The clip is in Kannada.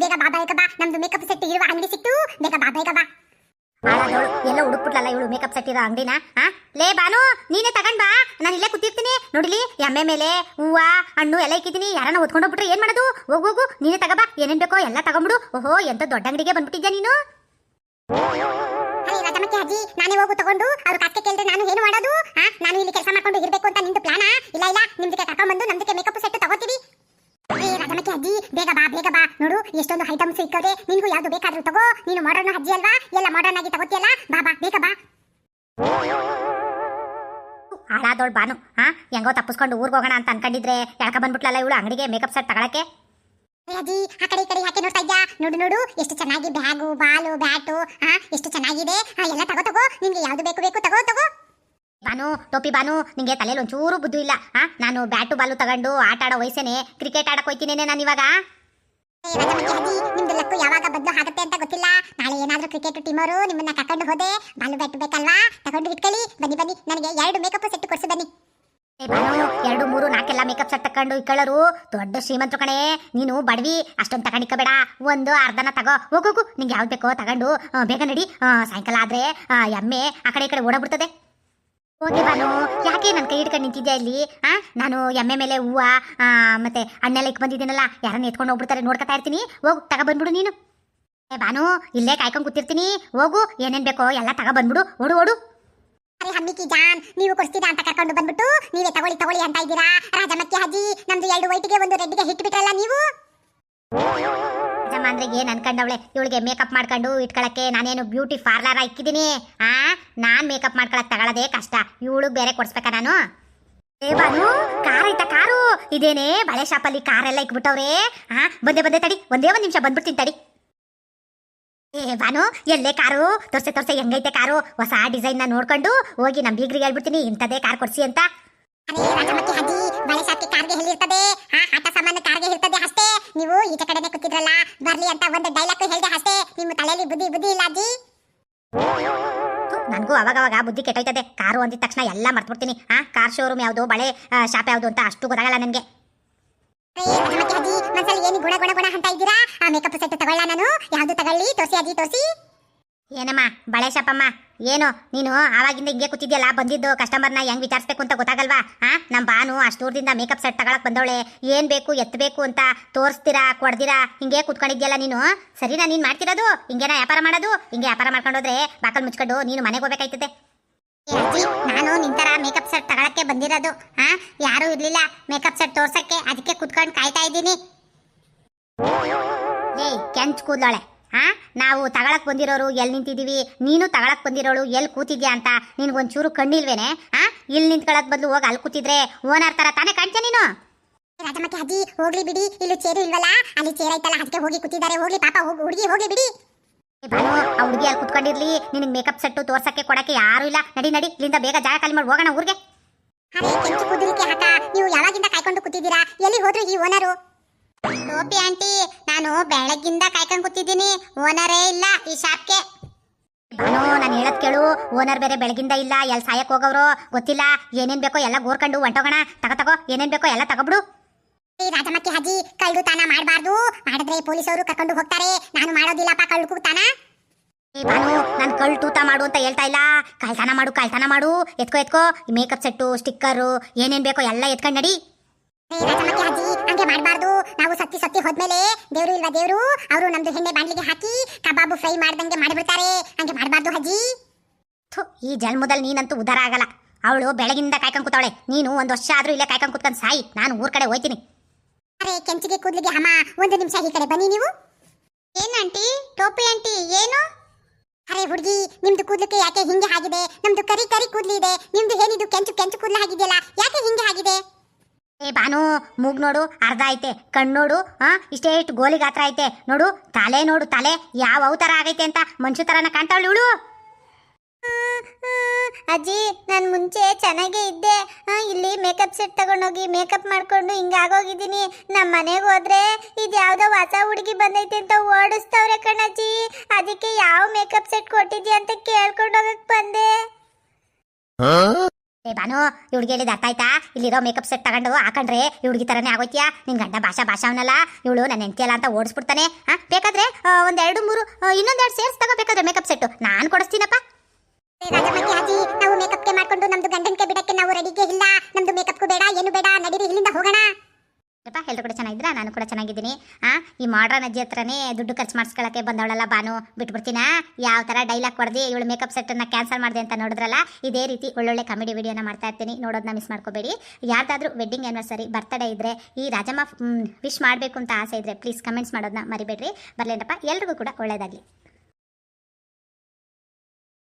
ಬೇಗ ಬಾ ಬೇಗ ಬಾ. ನಮ್ದು ಮೇಕಪ್ ಸೆಟ್ ಇರುವ ಅಂಗಡಿ ಸಿಕ್ತು. ಬೇಗ ಬಾ, ಬೇಗ ಎಲ್ಲ ಹುಡುಕ್ಬಿಟ್ಲಲ್ಲ ಇವಳು ಮೇಕಪ್ ಸೆಟ್ ಇರೋ ಅಂಗಡಿನ? ಹಾ ಲೇ ಬಾನು, ನೀನೇ ತಗೊಂಡ್ ಬಾ. ನಾನು ಇಲ್ಲೇ ಕೂತಿರ್ತೀನಿ. ನೋಡಿಲಿ ಎಮ್ಮೆ ಮೇಲೆ ಹೂವ, ಹಣ್ಣು ಎಲ್ಲ ಇಕ್ಕಿದ್ದೀನಿ. ಯಾರನ್ನ ಹೊತ್ಕೊಂಡೋಗ್ಬಿಟ್ರೆ ಏನ್ ಮಾಡೋದು? ಹೋಗು ಹೋಗು. ನೀನೇ ತಗೋಬಾ ಏನೇನ್ ಬೇಕೋ ಎಲ್ಲ ತಗೊಂಬಿಡು ಓಹೋ, ಎಂತ ದೊಡ್ಡ ಅಂಗಡಿಗೆ ಬಂದ್ಬಿಟ್ಟಿದ್ಯಾ ನೀನು? ಅಜ್ಜಿ, ನಾನೇ ಹೋಗು ತಗೊಂಡು. ಅವ್ರು ಕತ್ತೆ ಕೇಳಿದ್ರೆ ನಾನು ಏನು ಮಾಡೋದು? ಹಾ ನಾನು ಇಲ್ಲಿ ಕೆಲಸ ಮಾಡ್ಕೊಂಡು ಇರಬೇಕು ಅಂತ ನಿಂದು ಪ್ಲಾನ ಇಲ್ಲ ಇಲ್ಲ. ನಿಮ್ದಕ್ಕೆ ಕರ್ಕೊಂಡ್ಬಂದು, ನಮ್ದಕ್ಕೆ ಮೇಕಪ್ ಸೆಟ್ ತಗೋತೀವಿ. ಏ, ರಾಜಮಕ್ಕೆ ಅಜ್ಜಿ, ಬೇಗ ಬಾ ಬೇಗ ಬಾ. ನೋಡು, ಎಷ್ಟೊಂದು ಐಟಮ್ಸ್ ಇಕ್ಕವ್ರೆ ನಿನ್ಗೂ ಯಾವ್ದು ಬೇಕಾದ್ರೂ ತಗೋ. ನೀನು ಮಾಡರ್ನ್ ಅಜ್ಜಿ ಅಲ್ವಾ? ಎಲ್ಲ ಮಾಡರ್ನ್ ಆಗಿ ತಗೋತಿಯಲ್ಲ? ಬಾ ಬಾ, ಬೇಗ ಬಾ. ಹಾಳಾದೋಳ್ ಬಾನು ಹಾ ಹೆಂಗೋ ತಪ್ಪಿಸ್ಕೊಂಡು ಊರಿಗೆ ಹೋಗೋಣ ಅಂತ ಅನ್ಕೊಂಡಿದ್ರೆ ಯಾಕ ಬಂದ್ಬಿಟ್ಲಲ್ಲ ಇವಳು ಅಂಗಡಿಗೆ ಮೇಕಪ್ ಸೆಟ್ ತಗೊಳಕ್ಕೆ? ಅಜ್ಜಿ, ಆ ಕಡೆ ಈ ಕಡೆ ಯಾಕೆ ನೋಡ್ತಾ ಇದ್ಯಾ? ನೋಡು ನೋಡು, ಎಷ್ಟು ಚೆನ್ನಾಗಿ ಬ್ಯಾಗು, ಬಾಲು, ಬ್ಯಾಟು ಹಾ ಎಷ್ಟು ಚೆನ್ನಾಗಿದೆ. ಹಾ ಎಲ್ಲ ತಗೋ ತಗೋ. ನಿಮ್ಗೆ ಯಾವ್ದು ಬೇಕು ಬೇಕು, ತಗೋ ತಗೋ. ಬಾನು ಟೋಪಿ ಬಾನು ನಿಂಗೆ ತಲೆಯಲ್ಲಿ ಒಂಚೂರು ಬುದ್ಧಿ ಇಲ್ಲ. ಹಾ ನಾನು ಬ್ಯಾಟು ಬಾಲು ತಗೊಂಡು ಆಟ ಆಡೋ ವಯಸ್ಸೇನೆ ಕ್ರಿಕೆಟ್ ಆಡಕ್ ಹೋಯ್ತೀನಿ ನಾನು ಇವಾಗ? ನಿಮ್ದು ಲಕ್ಕು ಯಾವಾಗ ಆಗುತ್ತೆ ಅಂತ ಗೊತ್ತಿಲ್ಲ. ನಾಳೆ ಏನಾದ್ರೂ ಕ್ರಿಕೆಟ್ ಟೀಮರು ನಿಮ್ಮನ್ನ ಕರ್ಕೊಂಡು ಹೋದೆ. ಬಾಲು ಬ್ಯಾಟ್ ಬೇಕಲ್ವಾ? ತಗೊಂಡು ಇಟ್ಕೊಳ್ಳಿ. ಬನ್ನಿ ಬನ್ನಿ. ನನಗೆ ಎರಡು ಮೇಕಪ್ ಸೆಟ್ ಕೊಡ್ಸಿ ಬನ್ನಿ. ಎರಡು ಮೂರು ನಾಲ್ಕೆಲ್ಲ ಮೇಕಪ್ ಸೆಟ್ ತಕೊಂಡು ಇಕ್ಕಳರು. ದೊಡ್ಡ ಶ್ರೀಮಂತರು ಕಣೆ. ನೀನು ಬಡವಿ ಅಷ್ಟೊಂದು ತಗೊಂಡಿಕ್ಕಬೇಡ ಒಂದು ಅರ್ಧನ ತಗೋ. ಹೋಗೋಗು ನಿಂಗೆ ಯಾವ್ದು ಬೇಕೋ ತಗೊಂಡು ಬೇಗ ನಡಿ. ಆ, ಸಾಯಂಕಾಲ ಆದ್ರೆ ಆ, ಎಮ್ಮೆ ಆ ಕಡೆ ಈ ಕಡೆ ಓಡಾಡ್ಬಿಡ್ತದೆ ಹೋಗಿ ಬಾನು, ಯಾಕೆ ನನ್ನ ಕೈ ಹಿಡ್ಕೊಂಡು ನಿಂತಿದ್ದೆ ಇಲ್ಲಿ? ಆ, ನಾನು ಎಮ್ಮೆ ಮೇಲೆ ಹೂವ ಮತ್ತೆ ಹಣ್ಣೆಲ್ಲ ಇಕ್ ಬಂದಿದ್ದೀನಲ್ಲ, ಯಾರನ್ನ ಎತ್ಕೊಂಡು ಹೋಗ್ಬಿಡ್ತಾರೆ ನೋಡ್ಕೊತಾ ಇರ್ತೀನಿ. ಹೋಗು ತಗ ಬಂದ್ಬಿಡು ನೀನು. ಏ ಬಾನು, ಇಲ್ಲೇ ಕಾಯ್ಕೊಂಡು ಕೂತಿರ್ತೀನಿ. ಹೋಗು, ಏನೇನ್ ಬೇಕೋ ಎಲ್ಲ ತಗ ಬಂದ್ಬಿಡು ಓಡು ಓಡು. ಅರೆ ಹಮ್ಮಿಕಿ ಜಾನ್, ನೀವು ಕೊಡ್ತೀರಾ ಅಂತ ಕರ್ಕೊಂಡು ಬಂದ್ಬಿಟ್ಟು? ನೀವೇ ತಗೊಳ್ಳಿ ತಗೊಳ್ಳಿ ಅಂತ ಇದ್ದೀರಾ? ರಾಜಮಕ್ಕೆ ಅಜ್ಜಿ, ನಮ್ದು ಎರಡು ವೈಟ್ಗೆ ಒಂದು ರೆಡ್ಗೆ ಹಿಟ್ ಬಿಟ್ರಲ್ಲ ನೀವು? ಅಂದ್ರೆ ಏನ್ ಅನ್ಕೊಂಡವಳೆ? ಇವಳಿಗೆ ಮೇಕಪ್ ಮಾಡ್ಕೊಂಡು ಇಟ್ಕೊಳಕ್ಕೆ ನಾನೇನು ಬ್ಯೂಟಿ ಪಾರ್ಲರ್ ಇಕ್ಕಿದೀನಿ ಆ? ನಾನ್ ಮೇಕಪ್ ಮಾಡ್ಕೊಳಕ್ ತಗೊಳ್ಳೋದೇ ಕಷ್ಟ. ಇವಳು ಬೇರೆ ಕೊಡ್ಸ್ಬೇಕಾ ನಾನು? ಏ ಬಾನು ಕಾರ್ ಐತಾ ಕಾರು ಇದೇನೆ ಬಳೆ ಶಾಪಲ್ಲಿ ಕಾರೆಲ್ಲ ಇಕ್ಬಿಟ್ಟವ್ರೆ. ಆ? ಬಂದೆ ಬಂದೆ ತಡಿ. ಒಂದೇ ಒಂದ್ ನಿಮಿಷ ಬಂದ್ಬಿಡ್ತೀನಿ ತಡಿ. ಏ ಬಾನು, ಎಲ್ಲೇ ಕಾರು ತೋರ್ಸೆ ತೋರ್ಸೆ, ಹೆಂಗೈತೆ ಕಾರು ಹೊಸ ಡಿಸೈನ್ನ ನೋಡ್ಕೊಂಡು ಹೋಗಿ ನಮ್ ಬೀಗ್ರಿಗೆ ಹೇಳ್ಬಿಡ್ತೀನಿ. ಇಂಥದೇ ಕಾರ್ ಕೊಡ್ಸಿ ಅಂತ. ಅರೇ ರಾಜಮಕ್ಕಿ ಅಜ್ಜಿ, ಬಳೆ ಶಾಪಿ ಕಾರ್ಗೆ ಎಲ್ಲಿರ್ತದೆ? ಹಾ ಆಟ ಸಾಮಾನು ಕಾರ್ಗೆ ಇರ್ತದೆ ನೀವು ಈಚೆ ಕಡೆನೆ ಕೂತಿದ್ರಲ್ಲ? ಬರ್ಲಿ ಅಂತ ಒಂದು ಡೈಲಾಗ್ ಹೇಳ್ದೆ ಅಷ್ಟೇ. ನಿಮ್ಮ ತಲೆಯಲ್ಲಿ ಬುದ್ಧಿ ಬುದ್ಧಿ ಇಲ್ಲ ಅಜ್ಜಿ. ನನಗೂ ಅವಾಗವಾಗ ಅವಾಗ ಬುದ್ಧಿ ಕೆಟ್ಟೋಯ್ತದೆ. ಕಾರು ಅಂದಿದ ತಕ್ಷಣ ಎಲ್ಲ ಮರ್ತ್ಬಿಡ್ತೀನಿ. ಆ ಕಾರ್ ಶೋರೂಮ್ ಯಾವುದು ಬಳೆ ಶಾಪ್ ಯಾವುದು ಅಂತ ಅಷ್ಟು ಗೊತ್ತಾಗಲ್ಲ ನನಗೆ. ಮನ್ಸಲ್ಲಿ ಏನು ಗುಣ ಗುಣ ಗುಣ ಅಂತ ಇದ್ದೀರಾ? ಆ ಮೇಕಪ್ ಸೆಟ್ ತಗೊಳ್ಳ ನಾನು. ಯಾವುದು ತಗೊಳ್ಳಿ? ತೋರ್ಸಿ ಅಜ್ಜಿ ತೋರ್ಸಿ. ಏನಮ್ಮ ಬಳೆ ಶಾಪಮ್ಮ ಏನು, ನೀನು ಆವಾಗಿಂದ ಹಿಂಗೆ ಕೂತಿದ್ಯಲ್ಲ, ಬಂದಿದ್ದು ಕಸ್ಟಮರ್ನ ಹೆಂಗ್ ವಿಚಾರಿಸ್ಬೇಕು ಅಂತ ಗೊತ್ತಾಗಲ್ವಾ? ಆ ನಮ್ಮ ಬಾನು ಅಷ್ಟು ದೂರದಿಂದ ಮೇಕಪ್ ಸೆಟ್ ತಗೊಳಕ್ ಬಂದವಳೆ. ಏನ್ ಬೇಕು ಎತ್ತಬೇಕು ಅಂತ ತೋರಿಸ್ತೀರಾ, ಕೊಡ್ದಿರಾ? ಹಿಂಗೆ ಕುತ್ಕೊಂಡಿದ್ಯಲ್ಲ ನೀನು. ಸರಿನಾ, ನೀನ್ ಮಾಡ್ತಿರೋದು? ಹಿಂಗೇನ ವ್ಯಾಪಾರ ಮಾಡೋದು? ಹಿಂಗೆ ವ್ಯಾಪಾರ ಮಾಡ್ಕೊಂಡೋದ್ರೆ ಬಾಕಲ್ ಮುಚ್ಕೊಂಡು ನೀನು ಮನೆಗೆ ಹೋಗ್ಬೇಕಾಯ್ತದೆ. ಏ ನಾನು ನಿಂತರ ಮೇಕಪ್ ಸೆಟ್ ತಗೊಳಕ್ಕೆ ಬಂದಿರೋದು. ಹಾ ಯಾರು ಇರ್ಲಿಲ್ಲ ಮೇಕಪ್ ಸೆಟ್ ತೋರ್ಸಕ್ಕೆ. ಅದಕ್ಕೆ ಕುತ್ಕೊಂಡು ಕಾಯ್ತಾ ಇದ್ದೀನಿ. ಏಯ್, ಕೆಂಚ್ ಕೂದ್ಲೋಳೆ. ಹಾ ನಾವು ತಗೊಳಕ್ ಬಂದಿರೋರು ಎಲ್ಲಿ ನಿಂತಿದೀವಿ? ನೀನು ತಗೊಳಕ್ ಬಂದಿರೋಳು ಎಲ್ಲಿ ಕೂತಿದ್ಯಾ ಅಂತ ನಿನ್ಗೊಂಚೂರು ಕಣ್ಣಿಲ್ವೇನೆ? ಹಾ ಇಲ್ಲಿ ನಿಂತ್ಕೊಳಕ್ ಬದಲು ಹೋಗಿ ಅಲ್ಲಿ ಕೂತಿದ್ರೆ ಓನರ್ ತರ ತಾನೇ ಕಾಣ್ತೀಯ ನೀನು? ಅಜ್ಜಿ ಹೋಗ್ಲಿ ಬಿಡಿ. ಇಲ್ಲಿ ಚೇರು ಇಲ್ವಲ್ಲ? ಅಲ್ಲಿ ಚೇರ್ ಐತಲ್ಲ ಅದಕ್ಕೆ ಹೋಗಿ ಕೂತಿದ್ದಾರೆ. ಹೋಗ್ಲಿ ಪಾಪ ಹೋಗಿ ಹುಡುಗಿ ಹೋಗ್ಲಿ ಬಿಡಿ. ಬಾನು ಆ ಹುಡುಗಿ ಅಲ್ಲಿ ಕುತ್ಕೊಂಡಿರ್ಲಿ. ನಿನಗೆ ಮೇಕಪ್ ಸೆಟ್ಟು ತೋರ್ಸಕ್ಕೆ ಕೊಡಕ್ಕೆ ಯಾರು ಇಲ್ಲ. ನಡಿ ನಡಿ. ಇಲ್ಲಿಂದ ಬೇಗ ಜಾಗ ಖಾಲಿ ಮಾಡಿ. ಹೋಗೋಣ ಊರಿಗೆ. ಅರೆ ಕೆಂಚು ಕೂದಲಿಕ್ಕೆ ಹಾಕ ನೀವು ಯಾವಾಗಿಂದ ಕಾಯ್ಕೊಂಡು ಕೂತಿದ್ದೀರಾ? ಎಲ್ಲಿ ಹೋದ್ರು ಈ ಓನರು? ಟೋಪಿ ಆಂಟಿ ನಾನು ಬೆಳಗ್ಗಿಂದ ಕಾಯ್ಕೊಂಡ್ ಕೂತಿದ್ದೀನಿ. ಓನರೇ ಇಲ್ಲ ಈ ಶಾಪ್ಗೆ. ಬಾನು ನಾನು ಹೇಳದ್ ಕೇಳು ಓನರ್ ಬೇರೆ ಬೆಳಗಿಂದ ಇಲ್ಲ ಎಲ್ಲಿ ಸಾಯಕ್ ಹೋಗವ್ರು ಗೊತ್ತಿಲ್ಲ. ಏನೇನ್ ಬೇಕೋ ಎಲ್ಲ ಗೋರ್ಕೊಂಡು ಹೊಂಟೋಗೋಣ. ತಗೋ ತಗೋ ಏನೇನ್ ಬೇಕೋ ಎಲ್ಲ ತಗೊಬಿಡು. ಈ ರಾಜಮಕ್ಕಿ ಹಾಜಿ ಕಳ್ಳು ತಾನ ಮಾಡಬಾರ್ದು. ಮಾಡಿದ್ರೆ ಪೊಲೀಸ್ ಅವರು ಕರ್ಕೊಂಡು ಹೋಗ್ತಾರೆ. ನಾನು ಮಾಡೋದಿಲ್ಲಪ್ಪ ಕಳ್ಳು ಕೂತಾನ ಏ ಬಾನು ನಾನು ಕಳ್ಳು ತೂತ ಮಾಡು ಅಂತ ಹೇಳ್ತಾ ಇಲ್ಲ. ಕಳ್ತನ ಮಾಡು ಕಳ್ತನ ಮಾಡು. ಎತ್ಕೋ ಎತ್ಕೋ. ಮೇಕಪ್ ಸೆಟ್ಟು ಸ್ಟಿಕ್ಕರು ಏನೇನ್ ಬೇಕೋ ಎಲ್ಲ ಎತ್ಕೊಂಡು ನಡಿ. ಹಂಗೆ ಮಾಡಬಾರ್ದು. ನಾವು ಸತ್ತಿ ಸತ್ತಿ ಹೋದ್ಮೇಲೆ ದೇವ್ರು ಇಲ್ವಾ ದೇವ್ರು? ಅವರು ನಮ್ದು ಹೆಣ್ಣೆ ಬಾಂಡ್ಲಿಗೆ ಹಾಕಿ ಕಬಾಬು ಫ್ರೈ ಮಾಡ್ದಂಗೆ ಮಾಡಿಬಿಡ್ತಾರೆ. ಹಂಗೆ ಮಾಡಬಾರ್ದು ಹಜ್ಜಿ ಥು, ಈ ಜನ್ಮದಲ್ಲಿ ನೀನಂತೂ ಉದ್ಧಾರ ಆಗಲ್ಲ. ಅವಳು ಬೆಳಗಿಂದ ಕಾಯ್ಕೊಂಡ್ ಕೂತಾವಳೆ. ನೀನು ಒಂದು ವರ್ಷ ಆದ್ರೂ ಇಲ್ಲೇ ಕಾಯ್ಕೊಂಡ್ ಕೂತ್ಕೊಂಡು ಸಾಯಿ. ನಾನು ಊರ್ ಕಡೆ ಹೋಯ್ತೀನಿ. ಅರೆ ಕೆಂಚಿಗೆ ಕೂದ್ಲಿಗೆ ಹಮ. ಒಂದು ನಿಮಿಷ ಈ ಕಡೆ ಬನ್ನಿ ನೀವು. ಏನ್ ಆಂಟಿ? ಟೋಪಿ ಆಂಟಿ ಏನು? ಅರೆ ಹುಡುಗಿ ನಿಮ್ದು ಕೂದ್ಲಿಕ್ಕೆ ಯಾಕೆ ಹಿಂಗೆ ಆಗಿದೆ? ನಮ್ದು ಕರಿ ಕರಿ ಕೂದ್ಲಿ ಇದೆ. ನಿಮ್ದು ಏನಿದು ಕೆಂಚು ಕೆಂಚು ಕೂದಲು ಆಗಿದೆಯಲ್ಲ? ಯಾಕೆ ಏ ಬಾನು ಮೂಗ್ ನೋಡು ಅರ್ಧ ಐತೆ ಕಣ್ಣು ನೋಡು ಹಾ ಇಷ್ಟೇ ಇಷ್ಟು ಗೋಲಿ ಗಾತ್ರ ಐತೆ ನೋಡು ತಲೆ ನೋಡು ತಲೆ ಯಾವ ಅವತಾರ ಆಗೈತೆ ಅಂತ ಮನುಷ್ಯ ತರನ ಕಾಣ್ತಾವಳು ಇವಳು. ಅಜ್ಜಿ ನಾನು ಮುಂಚೆ ಚೆನ್ನಾಗೇ ಇದ್ದೆ. ಇಲ್ಲಿ ಮೇಕಪ್ ಸೆಟ್ ತಗೊಂಡೋಗಿ ಮೇಕಪ್ ಮಾಡ್ಕೊಂಡು ಹಿಂಗಾಗೋಗಿದ್ದೀನಿ ನಮ್ಮ ಮನೆಗೆ ಹೋದ್ರೆ ಇದು ಯಾವುದೋ ಹೊಸ ಹುಡುಗಿ ಬಂದೈತೆ ಅಂತ ಓಡಿಸ್ತವ್ರೆ ಕಣಜ್ಜಿ. ಅದಕ್ಕೆ ಯಾವ ಮೇಕಪ್ ಸೆಟ್ ಕೊಟ್ಟಿದ್ಯಾ ಅಂತ ಕೇಳ್ಕೊಂಡು ಹೋಗಕ್ ಬಂದೆ ಏ ಬಾನು ಇವ್ಳಿಗೆ ಹೇಳಿದ ಅರ್ಥ ಆಯ್ತಾ? ಇಲ್ಲಿರೋ ಮೇಕಪ್ ಸೆಟ್ ತಗೊಂಡು ಹಾಕೊಂಡ್ರೆ ಹುಡುಗಿ ಥರನೇ ಆಗೋಯ್ತಿಯಾ? ನಿನ್ ಗಂಡ ಭಾಷಾ ಅವನಲ್ಲ. ಇವಳು ನನ್ನ ಹೆಂಡತಿಯಲ್ಲ ಅಂತ ಓಡಿಸ್ಬಿಡ್ತಾನೆ. ಹಾ, ಬೇಕಾದ್ರೆ ಒಂದ್ ಎರಡು ಮೂರು ಇನ್ನೊಂದೆರಡು ಸೇರ್ಸ್ ತಗೋಬೇಕಾದ್ರೆ ಮೇಕಪ್ ಸೆಟ್ ನಾನು ಕೊಡಿಸ್ತೀನಪ್ಪ. ನಾವು ಮೇಕಪ್ಗೆ ಮಾಡ್ಕೊಂಡು ನಮ್ದು ಗಂಡನ್ಗೆ ಬಿಡಕ್ಕೆ ನಾವು ರೆಡಿಗೆ ಇಲ್ಲ. ನಮ್ದು ಮೇಕಪ್ಗೂ ಬೇಡ, ಏನು ಬೇಡ, ನಡೀರಿ, ಇಲ್ಲಿಂದ ಹೋಗೋಣ. ಯಪ್ಪ ಎಲ್ಲರೂ ಕೂಡ ಚೆನ್ನಾಗಿದ್ರ ನಾನು ಕೂಡ ಚೆನ್ನಾಗಿದ್ದೀನಿ. ಆ, ಈ ಮಾಡ್ರನ್ ಅಜ್ಜಿ ಹತ್ರನೇ ದುಡ್ಡು ಖರ್ಚು ಮಾಡಿಸ್ಕೊಳ್ಳೋಕೆ ಬಂದವಳಲ್ಲ ಬಾನು ಬಿಟ್ಬಿಡ್ತೀನಾ? ಯಾವ ಥರ ಡೈಲಾಗ್ ಕೊಡ್ದು ಇವಳು ಮೇಕಪ್ ಸೆಟ್ಟನ್ನು ಕ್ಯಾನ್ಸಲ್ ಮಾಡಿದೆ ಅಂತ ನೋಡಿದ್ರಲ್ಲ, ಇದೇ ರೀತಿ ಒಳ್ಳೊಳ್ಳೆ ಕಾಮಿಡಿ ವಿಡಿಯೋನ ಮಾಡ್ತಾ ಇರ್ತೀನಿ. ನೋಡೋದನ್ನ ಮಿಸ್ ಮಾಡ್ಕೋಬೇಡಿ. ಯಾರ್ದಾದ್ರೂ ವೆಡ್ಡಿಂಗ್ ಆ್ಯನಿವರ್ಸರಿ ಬರ್ತಡೇ ಇದ್ರೆ, ಈ ರಾಜಮ್ಮ ವಿಶ್ ಮಾಡಬೇಕು ಅಂತ ಆಸೆ ಇದ್ರೆ ಪ್ಲೀಸ್ ಕಮೆಂಟ್ಸ್ ಮಾಡೋದನ್ನ ಮರಿಬೇಡ್ರಿ. ಬರಲೇನಪ್ಪ? ಎಲ್ರಿಗೂ ಕೂಡ ಒಳ್ಳೇದಾಗಲಿ.